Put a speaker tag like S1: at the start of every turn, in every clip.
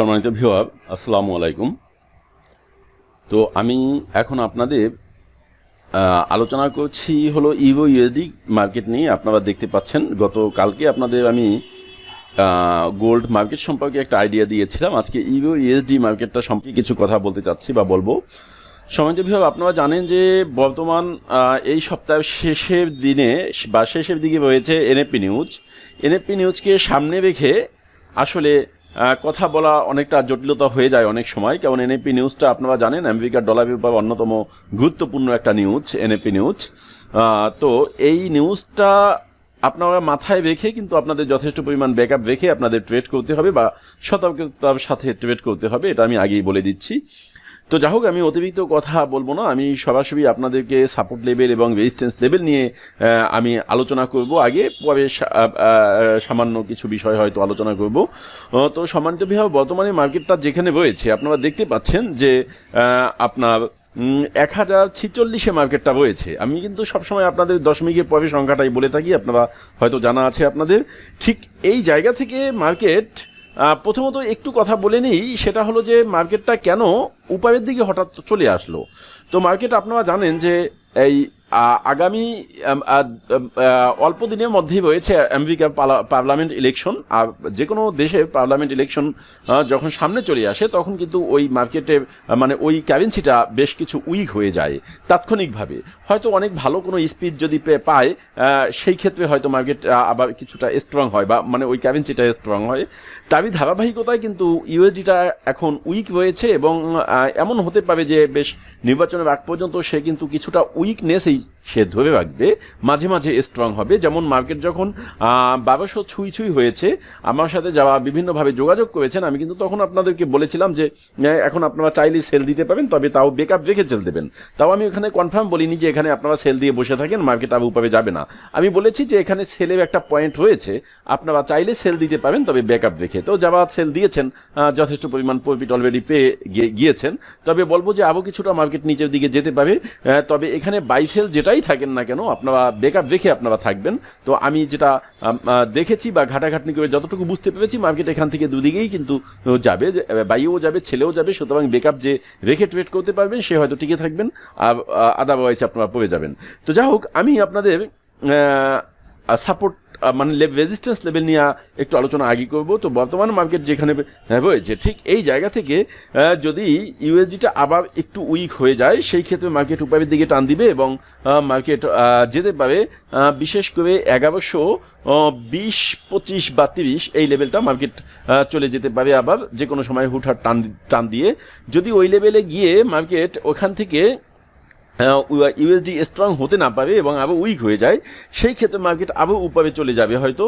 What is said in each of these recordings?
S1: সম্মানিত ভিওয়ার আসসালামু আলাইকুম। তো আমি এখন আপনাদের আলোচনা করছি হলো ইভো ইউএসডি মার্কেট নিয়ে। আপনারা দেখতে পাচ্ছেন গত কালকে আপনাদের আমি গোল্ড মার্কেট সম্পর্কে একটা আইডিয়া দিয়েছিলাম। আজকে ইভো ইউএসডি মার্কেটটা সম্পর্কে কিছু কথা বলতে চাচ্ছি বা বলব। সম্মানিত ভিওয়ার আপনারা জানেন যে বর্তমান এই সপ্তাহের শেষের দিনে বা শেষের দিকে রয়েছে এনএপি নিউজ এনএপি নিউজকে সামনে রেখে আসলে কথা বলা অনেকটা জটিলতা হয়ে যায় অনেক সময়। কারণ এনএপি নিউজটা আপনারা জানেন, আমেরিকার ডলার বিপ্লব অন্যতম গুরুত্বপূর্ণ একটা নিউজ এনএপি নিউজ তো এই নিউজটা আপনারা মাথায় রেখে কিন্তু আপনাদের যথেষ্ট পরিমাণ ব্যাকআপ রেখে আপনাদের ট্রেড করতে হবে বা সতর্কতার সাথে ট্রেড করতে হবে, এটা আমি আগেই বলে দিচ্ছি। তো যাই হোক, আমি অতিরিক্ত কথা বলব না। আমি সরাসরি আপনাদেরকে সাপোর্ট লেভেল এবং রেজিস্ট্যান্স লেভেল নিয়ে আমি আলোচনা করব। আগে পরে সামান্য কিছু বিষয় হয়তো আলোচনা করব। তো সম্মানিত বিভাগ, বর্তমানে মার্কেটটা যেখানে রয়েছে, আপনারা দেখতে পাচ্ছেন যে আপনার এক হাজার ছিচল্লিশে মার্কেটটা রয়েছে। আমি কিন্তু সবসময় আপনাদের দশমিকের পরে সংখ্যাটাই বলে থাকি, আপনারা হয়তো জানা আছে আপনাদের। ঠিক এই জায়গা থেকে মার্কেট প্রথমত একটু কথা বলে নিই, সেটা হলো যে মার্কেটটা কেন উপায়ের দিকে হঠাৎ চলে আসলো। তো মার্কেট আপনারা জানেন যে এই আগামী অল্প দিনের মধ্যেই রয়েছে আমেরিকার পার্লা- পার্লামেন্ট ইলেকশন। আর যে কোনো দেশে পার্লামেন্ট ইলেকশন যখন সামনে চলে আসে, তখন কিন্তু ওই মার্কেটে মানে ওই কারেন্সিটা বেশ কিছু উইক হয়ে যায় তাৎক্ষণিকভাবে। হয়তো অনেক ভালো কোনো স্পিড যদি পায় সেই ক্ষেত্রে হয়তো মার্কেট আবার কিছুটা স্ট্রং হয় বা মানে ওই কারেন্সিটা স্ট্রং হয়। তারই ধারাবাহিকতায় কিন্তু ইউএসডিটা এখন উইক রয়েছে এবং এমন হতে পারে যে বেশ নির্বাচনের আগ পর্যন্ত সে কিন্তু কিছুটা উইকনেসেই সে ধরে রাখবে, মাঝে মাঝে স্ট্রং হবে। যেমন মার্কেট যখন বারোশো ছুঁই ছুঁই হয়েছে, আমার সাথে যারা বিভিন্নভাবে যোগাযোগ করেছেন, আমি কিন্তু তখন আপনাদেরকে বলেছিলাম যে এখন আপনারা চাইলে সেল দিতে পারেন তবে তাও বেকআপ রেখে সেল দেবেন। তাও আমি ওখানে কনফার্ম বলিনি যে এখানে আপনারা সেল দিয়ে বসে থাকেন মার্কেট আবু পাবে যাবে না। আমি বলেছি যে এখানে সেলের একটা পয়েন্ট রয়েছে, আপনারা চাইলে সেল দিতে পারেন, তবে ব্যাকআপ রেখে। তো যারা সেল দিয়েছেন যথেষ্ট পরিমাণ প্রফিট অলরেডি পেয়ে গিয়ে- গিয়েছেন, তবে বলব যে আরও কিছুটা মার্কেট নিচের দিকে যেতে পারে তবে এখানে বাই সেল যেটাই থাকেন না কেন, আপনারা বেকআপ দেখে আপনারা থাকবেন। তো আমি যেটা দেখেছি বা ঘাটাঘাটনি করে যতটুকু বুঝতে পেরেছি মার্কেট এখান থেকে দুদিকেই কিন্তু যাবে বাইও যাবে, ছেলেও যাবে, সুতরাং বেকআপ যে রেখে ট্রেড করতে পারবেন সে হয়তো টিকে থাকবেন, আর আদারওয়াইজ আপনারা পড়ে যাবেন। তো যাই হোক, আমি আপনাদের সাপোর্ট মানে রেজিস্ট্যান্স লেভেল নিয়ে একটু আলোচনা আগে করব। তো বর্তমান মার্কেট যেখানে রয়েছে, ঠিক এই জায়গা থেকে যদি ইউএসডিটা আবার একটু উইক হয়ে যায়, সেই ক্ষেত্রে মার্কেট উপরের দিকে টান দিবে এবং মার্কেট যেতে পারে বিশেষ করে এগারোশো বিশ, পঁচিশ বা তিরিশ এই লেভেলটা মার্কেট চলে যেতে পারে আবার যে কোনো সময় হুটহাট টান টান দিয়ে। যদি ওই লেভেলে গিয়ে মার্কেট ওখান থেকে ইউএসডি স্ট্রং হতে না পারে এবং আরও উইক হয়ে যায়, সেই ক্ষেত্রে মার্কেট আরও উপরে চলে যাবে হয়তো।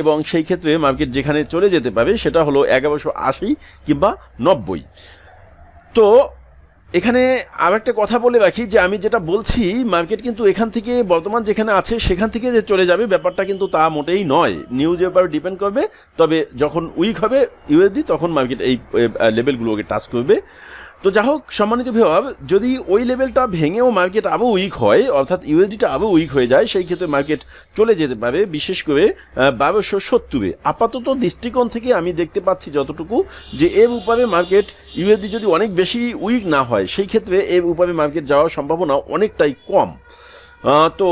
S1: এবং সেই ক্ষেত্রে মার্কেট যেখানে চলে যেতে পারে, সেটা হলো এগারোশো আশি কিংবা নব্বই। তো, এখানে আর একটা কথা বলে রাখি যে, আমি যেটা বলছি মার্কেট কিন্তু এখান থেকে বর্তমান যেখানে আছে, সেখান থেকে যে চলে যাবে, ব্যাপারটা কিন্তু তা মোটেই নয়। নিউজের উপর ডিপেন্ড করবে, তবে যখন উইক হবে ইউএসডি তখন মার্কেট এই লেভেলগুলোকে টাচ করবে। তো যা হোক, সম্মানিত ভিওয়ার যদি ওই লেভেলটা ভেঙেও মার্কেট আরও উইক হয়, অর্থাৎ ইউএসডিটা আরও উইক হয়ে যায়, সেই ক্ষেত্রে মার্কেট চলে যেতে পারে, বিশেষ করে বারোশো সত্তরে। আপাতত দৃষ্টিকোণ থেকে আমি দেখতে পাচ্ছি যতটুকু, যে এর উপরে মার্কেট ইউএসডি যদি অনেক বেশি উইক না হয়, সেই ক্ষেত্রে এর উপরে মার্কেট যাওয়ার সম্ভাবনা অনেকটাই কম। তো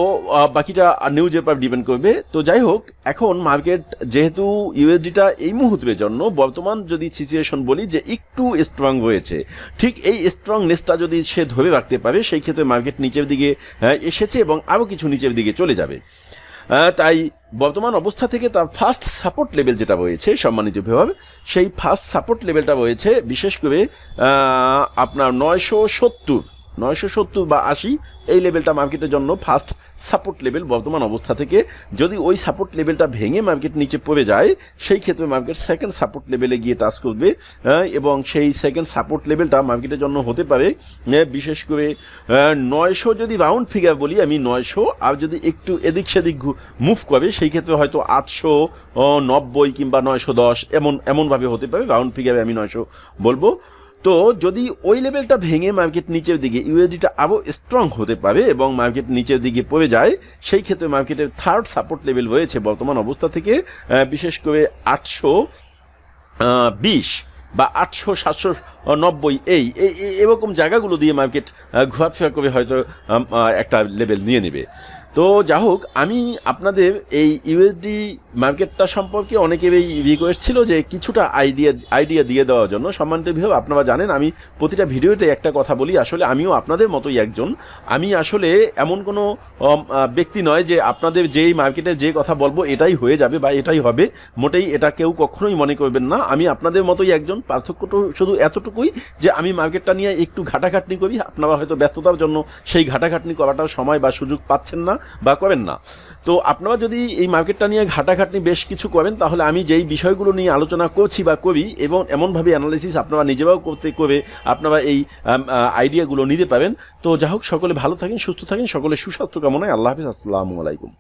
S1: বাকিটা নিউজের উপর ডিপেন্ড করবে। তো যাই হোক এখন মার্কেট যেহেতু ইউএসডিটা এই মুহূর্তের জন্য বর্তমান যদি সিচুয়েশন বলি যে একটু স্ট্রং হয়েছে ঠিক এই স্ট্রংনেসটা যদি সে ধরে রাখতে পারে সেই ক্ষেত্রে মার্কেট নিচের দিকে আহ, এসেছে এবং আরও কিছু নিচের দিকে চলে যাবে। তাই বর্তমান অবস্থা থেকে তার ফার্স্ট সাপোর্ট লেভেল যেটা রয়েছে সম্মানিত বিভাগ সেই ফার্স্ট সাপোর্ট লেভেলটা রয়েছে বিশেষ করে আপনার নয়শো সত্তর। নয়শো সত্তর বা আশি এই লেভেলটা মার্কেটের জন্য ফার্স্ট সাপোর্ট লেভেল বর্তমান অবস্থা থেকে। যদি ওই সাপোর্ট লেভেলটা ভেঙে মার্কেট নিচে পড়ে যায় সেই ক্ষেত্রে মার্কেট সেকেন্ড সাপোর্ট লেভেলে গিয়ে টাচ করবে আহ, এবং সেই সেকেন্ড সাপোর্ট লেভেলটা মার্কেটের জন্য হতে পারে বিশেষ করে নয়শো যদি রাউন্ড ফিগার বলি আমি নয়শো আর যদি একটু এদিক সেদিক মুভ করে সেই ক্ষেত্রে হয়তো আটশো নব্বই কিংবা নয়শো দশ এমন এমনভাবে হতে পারে রাউন্ড ফিগারে আমি নয়শো বলব। তো যদি ওই লেভেলটা ভেঙে মার্কেট নিচের দিকে ইউএসডিটা আরও স্ট্রং হতে পারে এবং মার্কেট নিচের দিকে পড়ে যায়, সেই ক্ষেত্রে মার্কেটের থার্ড সাপোর্ট লেভেল রয়েছে বর্তমান অবস্থা থেকে বিশেষ করে আটশো বিশ বা আটশো সাতশো নব্বই এই এরকম জায়গাগুলো দিয়ে মার্কেট ঘোরাফেরা করে হয়তো একটা লেভেল নিয়ে নেবে। তো যা হোক আমি আপনাদের এই ইউএসডি মার্কেটটা সম্পর্কে অনেকেরই রিকোয়েস্ট ছিল যে কিছুটা আইডিয়া আইডিয়া দিয়ে দেওয়ার জন্য। সম্মানিত ভিউ আপনারা জানেন আমি প্রতিটা ভিডিওতে একটা কথা বলি। আসলে আমিও আপনাদের মতোই একজন। আমি আসলে এমন কোনো ব্যক্তি নয় যে আপনাদের যেই মার্কেটে যে কথা বলব এটাই হয়ে যাবে বা এটাই হবে। মোটেই এটা কেউ কখনোই মনে করবেন না। আমি আপনাদের মতোই একজন। পার্থক্যটা শুধু এতটুকুই যে আমি মার্কেটটা নিয়ে একটু ঘাটাঘাটনি করি। আপনারা হয়তো ব্যস্ততার জন্য সেই ঘাটাঘাটনি করাটার সময় বা সুযোগ পাচ্ছেন না। বা করেন না। তো আপনারা যদি এই মার্কেটটা নিয়ে ঘাটাঘাটনি বেশ কিছু করেন, তাহলে আমি যেই বিষয়গুলো নিয়ে আলোচনা করছি বা করি এবং এমনভাবে অ্যানালিসিস আপনারা নিজেরাও করতে, করে আপনারা এই আইডিয়াগুলো নিতে পারেন। তো যা হোক, সকলে ভালো থাকেন, সুস্থ থাকেন, সকলে সুস্বাস্থ্য কামনায় আল্লাহ হাফিজ, আসসালামু আলাইকুম।